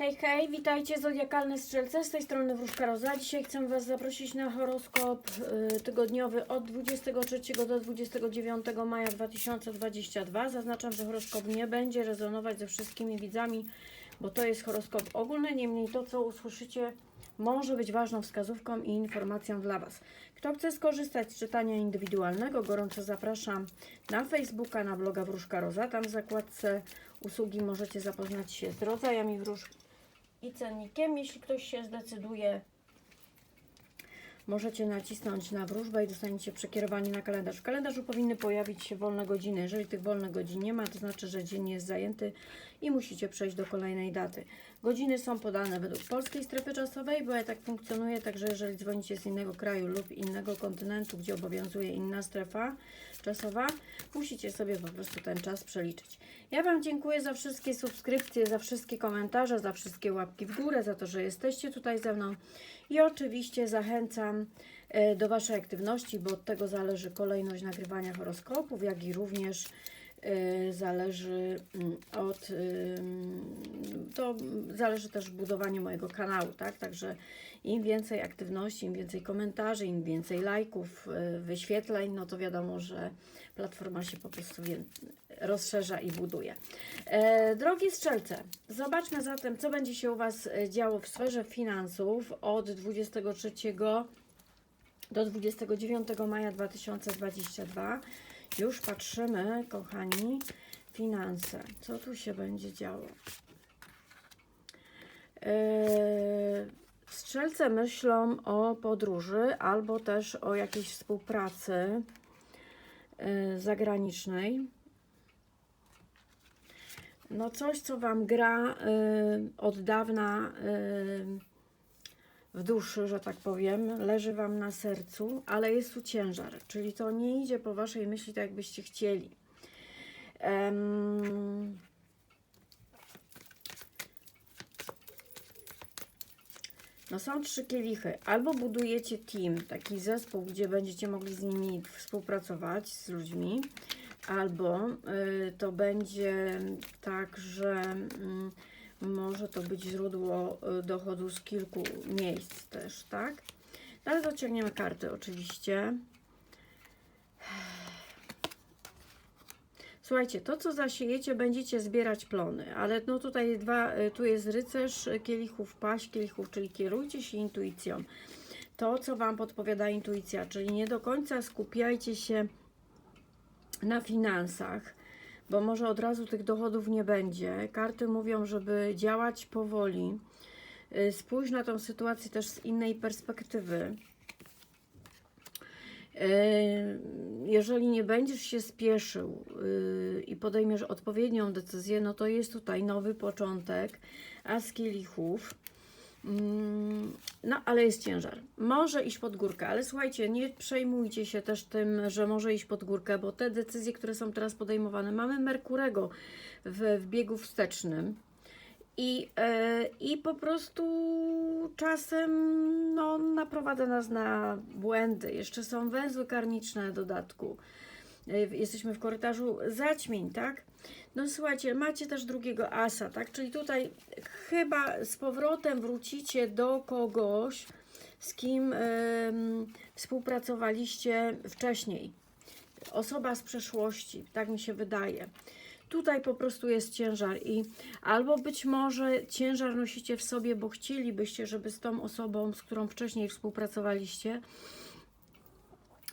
Hej, hej, witajcie Zodiakalne Strzelce, z tej strony Wróżka Roza. Dzisiaj chcę Was zaprosić na horoskop y, tygodniowy od 23 do 29 maja 2022. Zaznaczam, że horoskop nie będzie rezonować ze wszystkimi widzami, bo to jest horoskop ogólny, niemniej to, co usłyszycie, może być ważną wskazówką i informacją dla Was. Kto chce skorzystać z czytania indywidualnego, gorąco zapraszam na Facebooka, na bloga Wróżka Roza. Tam w zakładce usługi możecie zapoznać się z rodzajami wróżb i cennikiem. Jeśli ktoś się zdecyduje, możecie nacisnąć na wróżbę i dostaniecie przekierowanie na kalendarz. W kalendarzu powinny pojawić się wolne godziny. Jeżeli tych wolnych godzin nie ma, to znaczy, że dzień jest zajęty i musicie przejść do kolejnej daty. Godziny są podane według polskiej strefy czasowej, bo ja tak funkcjonuje, także jeżeli dzwonicie z innego kraju lub innego kontynentu, gdzie obowiązuje inna strefa czasowa, musicie sobie po prostu ten czas przeliczyć. Ja Wam dziękuję za wszystkie subskrypcje, za wszystkie komentarze, za wszystkie łapki w górę, za to, że jesteście tutaj ze mną i oczywiście zachęcam e, do Waszej aktywności, bo od tego zależy kolejność nagrywania horoskopów, jak i również zależy mm, od to zależy też budowanie mojego kanału, tak? Także im więcej aktywności, im więcej komentarzy, im więcej lajków, y, wyświetleń, no to wiadomo, że platforma się po prostu rozszerza i buduje. E, drogie strzelce, zobaczmy zatem, co będzie się u Was e, działo w sferze finansów od 23 do 29 maja 2022. Już patrzymy, kochani, finanse. Co tu się będzie działo? Yy, Strzelce myślą o podróży albo też o jakiejś współpracy yy, zagranicznej. No coś, co Wam gra yy, od dawna yy, w duszy, że tak powiem, leży Wam na sercu, ale jest tu ciężar, czyli to nie idzie po Waszej myśli tak, jakbyście chcieli. Em, No są trzy kielichy. Albo budujecie team, taki zespół, gdzie będziecie mogli z nimi współpracować, z ludźmi, albo y, to będzie tak, że y, może to być źródło y, dochodu z kilku miejsc też, tak? No, ale karty oczywiście. Słuchajcie, to co zasiejecie, będziecie zbierać plony, ale no tutaj dwa, y, tu jest rycerz kielichów, paść kielichów, czyli kierujcie się intuicją. To, co Wam podpowiada intuicja, czyli nie do końca skupiajcie się na finansach, bo może od razu tych dochodów nie będzie. Karty mówią, żeby działać powoli. Y, Spójrz na tą sytuację też z innej perspektywy. Yy, Jeżeli nie będziesz się spieszył yy, i podejmiesz odpowiednią decyzję, no to jest tutaj nowy początek, a z kielichów. Mm, No, ale jest ciężar. Może iść pod górkę, ale słuchajcie, nie przejmujcie się też tym, że może iść pod górkę, bo te decyzje, które są teraz podejmowane, mamy Merkurego w, w biegu wstecznym. I, e, I po prostu czasem no, naprowadza nas na błędy. Jeszcze są węzły karniczne w dodatku. E, Jesteśmy w korytarzu zaćmień, tak? No słuchajcie, macie też drugiego asa, tak? Czyli tutaj chyba z powrotem wrócicie do kogoś, z kim em, współpracowaliście wcześniej. Osoba z przeszłości, tak mi się wydaje. Tutaj po prostu jest ciężar i albo być może ciężar nosicie w sobie, bo chcielibyście, żeby z tą osobą, z którą wcześniej współpracowaliście,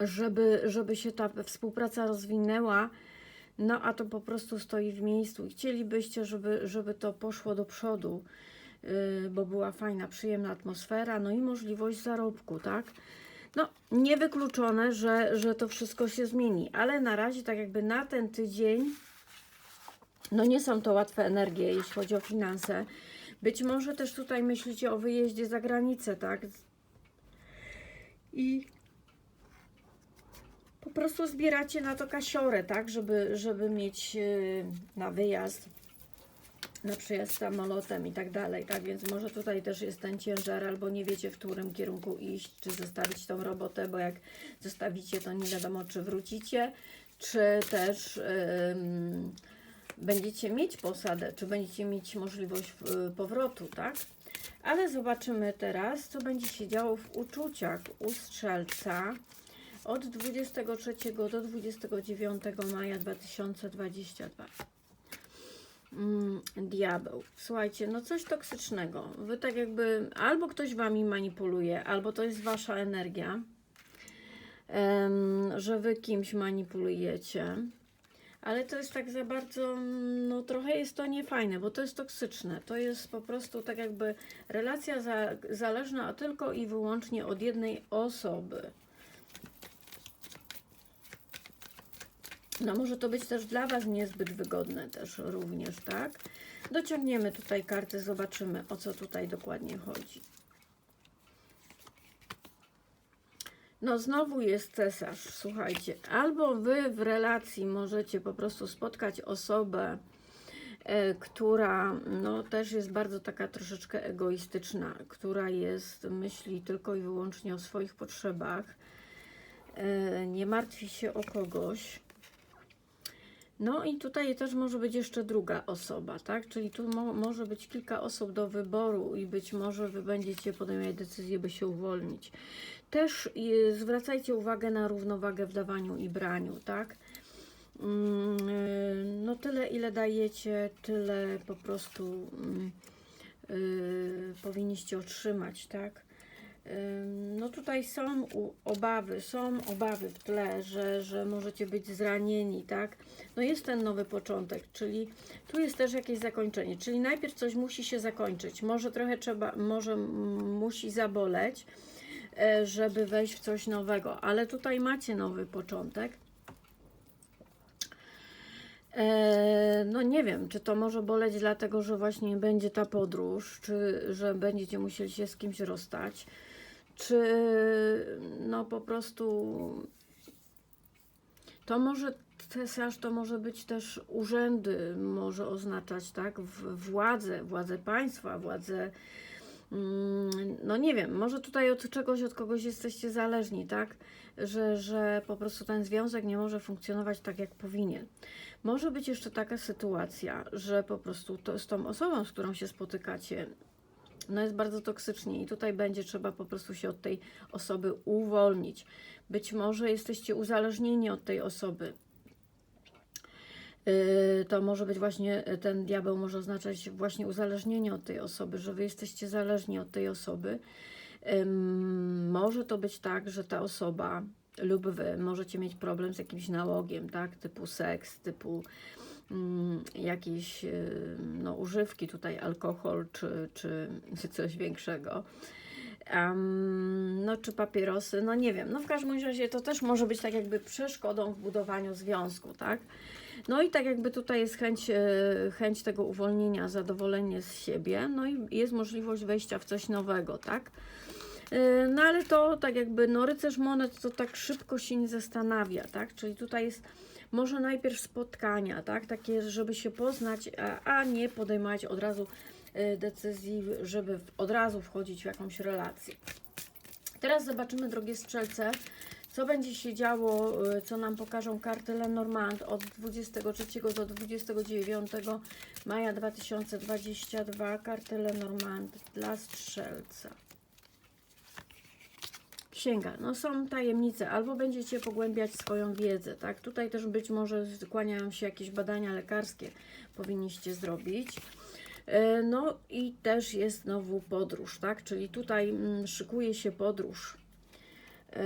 żeby, żeby się ta współpraca rozwinęła, no a to po prostu stoi w miejscu i chcielibyście, żeby, żeby to poszło do przodu, yy, bo była fajna, przyjemna atmosfera, no i możliwość zarobku, tak? No, niewykluczone, że, że to wszystko się zmieni, ale na razie, tak jakby na ten tydzień, no nie są to łatwe energie, jeśli chodzi o finanse. Być może też tutaj myślicie o wyjeździe za granicę, tak? I prostu zbieracie na to kasiorę, tak? Żeby, żeby mieć yy, na wyjazd, na przyjazd samolotem i tak dalej, tak? Więc może tutaj też jest ten ciężar, albo nie wiecie, w którym kierunku iść, czy zostawić tą robotę, bo jak zostawicie, to nie wiadomo, czy wrócicie, czy też. Będziecie mieć posadę, czy będziecie mieć możliwość y, powrotu, tak? Ale zobaczymy teraz, co będzie się działo w uczuciach u strzelca od 23 do 29 maja 2022. Mm, diabeł. Słuchajcie, no coś toksycznego. Wy tak jakby, albo ktoś wami manipuluje, albo to jest wasza energia, że wy kimś manipulujecie. Ale to jest tak za bardzo, no trochę jest to niefajne, bo to jest toksyczne. To jest po prostu tak jakby relacja za, zależna tylko i wyłącznie od jednej osoby. No może to być też dla Was niezbyt wygodne też również, tak? Dociągniemy tutaj karty, zobaczymy o co tutaj dokładnie chodzi. No znowu jest cesarz, słuchajcie. Albo Wy w relacji możecie po prostu spotkać osobę, e, która no też jest bardzo taka troszeczkę egoistyczna, która jest, myśli tylko i wyłącznie o swoich potrzebach, e, nie martwi się o kogoś. No i tutaj też może być jeszcze druga osoba, tak? Czyli tu mo może być kilka osób do wyboru i być może Wy będziecie podejmować decyzję, by się uwolnić. Też y, zwracajcie uwagę na równowagę w dawaniu i braniu, tak? Mm, y, no tyle, ile dajecie, tyle po prostu mm, y, powinniście otrzymać, tak? No tutaj są obawy, są obawy w tle, że, że możecie być zranieni, tak? No jest ten nowy początek, czyli tu jest też jakieś zakończenie, czyli najpierw coś musi się zakończyć, może trochę trzeba, może musi zaboleć, e, żeby wejść w coś nowego, ale tutaj macie nowy początek. E, No nie wiem, czy to może boleć dlatego, że właśnie będzie ta podróż, czy że będziecie musieli się z kimś rozstać, czy no po prostu to może cesarz to może być też urzędy, może oznaczać tak władzę, władzę państwa, władzę mm, no nie wiem, może tutaj od czegoś, od kogoś jesteście zależni, tak? Że, że po prostu ten związek nie może funkcjonować tak, jak powinien. Może być jeszcze taka sytuacja, że po prostu to z tą osobą, z którą się spotykacie, no jest bardzo toksycznie i tutaj będzie trzeba po prostu się od tej osoby uwolnić. Być może jesteście uzależnieni od tej osoby. Yy, To może być właśnie yy, ten diabeł może oznaczać właśnie uzależnienie od tej osoby, że wy jesteście zależni od tej osoby. Może to być tak, że ta osoba lub wy możecie mieć problem z jakimś nałogiem, tak, typu seks, typu jakieś yy, no, używki, tutaj alkohol czy, czy coś większego. Em, no, czy papierosy, no nie wiem. No w każdym razie to też może być tak jakby przeszkodą w budowaniu związku, tak? No i tak jakby tutaj jest chęć, e, chęć tego uwolnienia, zadowolenie z siebie, no i jest możliwość wejścia w coś nowego, tak? E, No ale to tak jakby, no rycerz monet to tak szybko się nie zastanawia, tak? Czyli tutaj jest może najpierw spotkania, tak? Takie, żeby się poznać, a, nie podejmować od razu e, decyzji, żeby od razu wchodzić w jakąś relację. Teraz zobaczymy, drogie strzelce, co będzie się działo, y, co nam pokażą karty Lenormand od 23 do 29 maja 2022. Karty Lenormand dla strzelca. Księga. No są tajemnice, albo będziecie pogłębiać swoją wiedzę, tak? Tutaj też być może skłaniają się jakieś badania lekarskie, powinniście zrobić. E, No i też jest znowu podróż, tak? Czyli tutaj mm, szykuje się podróż. E,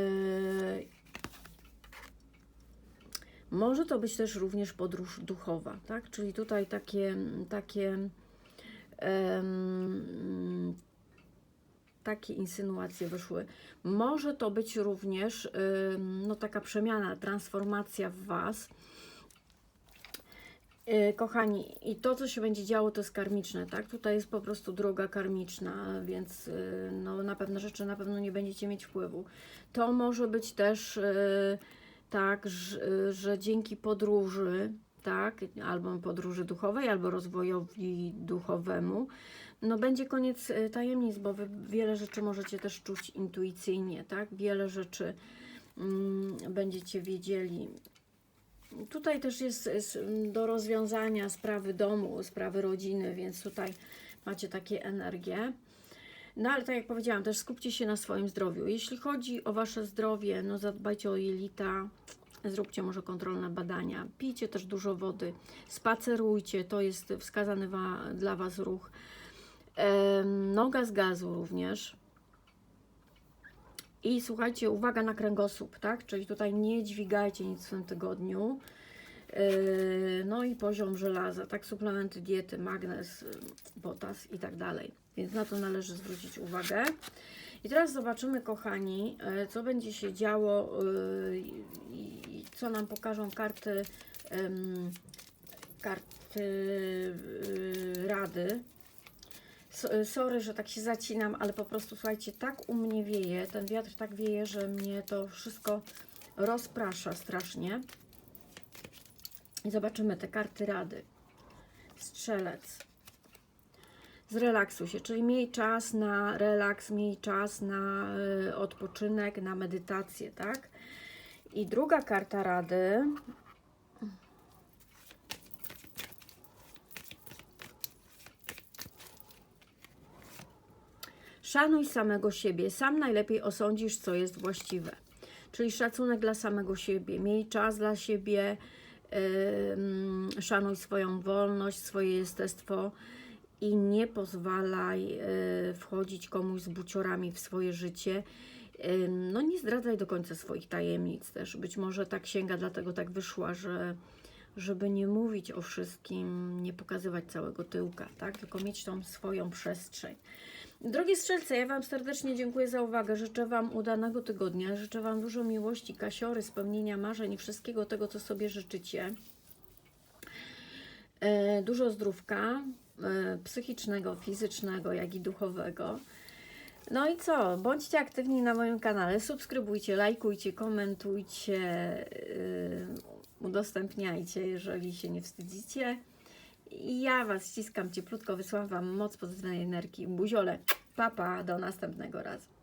Może to być też również podróż duchowa, tak? Czyli tutaj takie, takie, em, takie insynuacje wyszły. Może to być również ym, no, taka przemiana, transformacja w Was. Yy, Kochani, i to, co się będzie działo, to jest karmiczne, tak? Tutaj jest po prostu droga karmiczna, więc yy, no, na pewne rzeczy na pewno nie będziecie mieć wpływu. To może być też tak, że, że dzięki podróży, tak, albo podróży duchowej, albo rozwojowi duchowemu, no będzie koniec y, tajemnic, bo wy wiele rzeczy możecie też czuć intuicyjnie, tak? Wiele rzeczy mm, będziecie wiedzieli Tutaj też jest, jest do rozwiązania sprawy domu, sprawy rodziny, więc tutaj macie takie energie. No ale tak jak powiedziałam, też skupcie się na swoim zdrowiu. Jeśli chodzi o Wasze zdrowie, no zadbajcie o jelita, zróbcie może kontrolne badania, pijcie też dużo wody, spacerujcie, to jest wskazany wa, dla Was ruch. Em, noga z gazu również. I słuchajcie, uwaga na kręgosłup, tak? Czyli tutaj nie dźwigajcie nic w tym tygodniu. No i poziom żelaza, tak? Suplementy diety, magnez, potas i tak dalej. Więc na to należy zwrócić uwagę. I teraz zobaczymy, kochani, yy, co będzie się działo yy, i co nam pokażą karty, karty yy, rady. So- Sorry, że tak się zacinam, ale po prostu słuchajcie, tak u mnie wieje, ten wiatr tak wieje, że mnie to wszystko rozprasza strasznie. I zobaczymy te karty rady. Strzelec. Zrelaksuj się, czyli miej czas na relaks, miej czas na y, odpoczynek, na medytację, tak? I druga karta rady. Szanuj samego siebie, sam najlepiej osądzisz, co jest właściwe. Czyli szacunek dla samego siebie, miej czas dla siebie, ym, szanuj swoją wolność, swoje jestestwo i nie pozwalaj y, wchodzić komuś z buciorami w swoje życie. No nie zdradzaj do końca swoich tajemnic też. Być może ta księga dlatego tak wyszła, że żeby nie mówić o wszystkim, nie pokazywać całego tyłka, tak? Tylko mieć tą swoją przestrzeń. Drogie strzelce, ja Wam serdecznie dziękuję za uwagę. Życzę Wam udanego tygodnia. Życzę Wam dużo miłości, kasiory, spełnienia marzeń i wszystkiego tego, co sobie życzycie. E, dużo zdrówka psychicznego, fizycznego, jak i duchowego. No i co? Bądźcie aktywni na moim kanale. Subskrybujcie, lajkujcie, komentujcie, yy, udostępniajcie, jeżeli się nie wstydzicie. I ja Was ściskam cieplutko, wysyłam Wam moc pozytywnej energii. Buziole, papa, do następnego razu.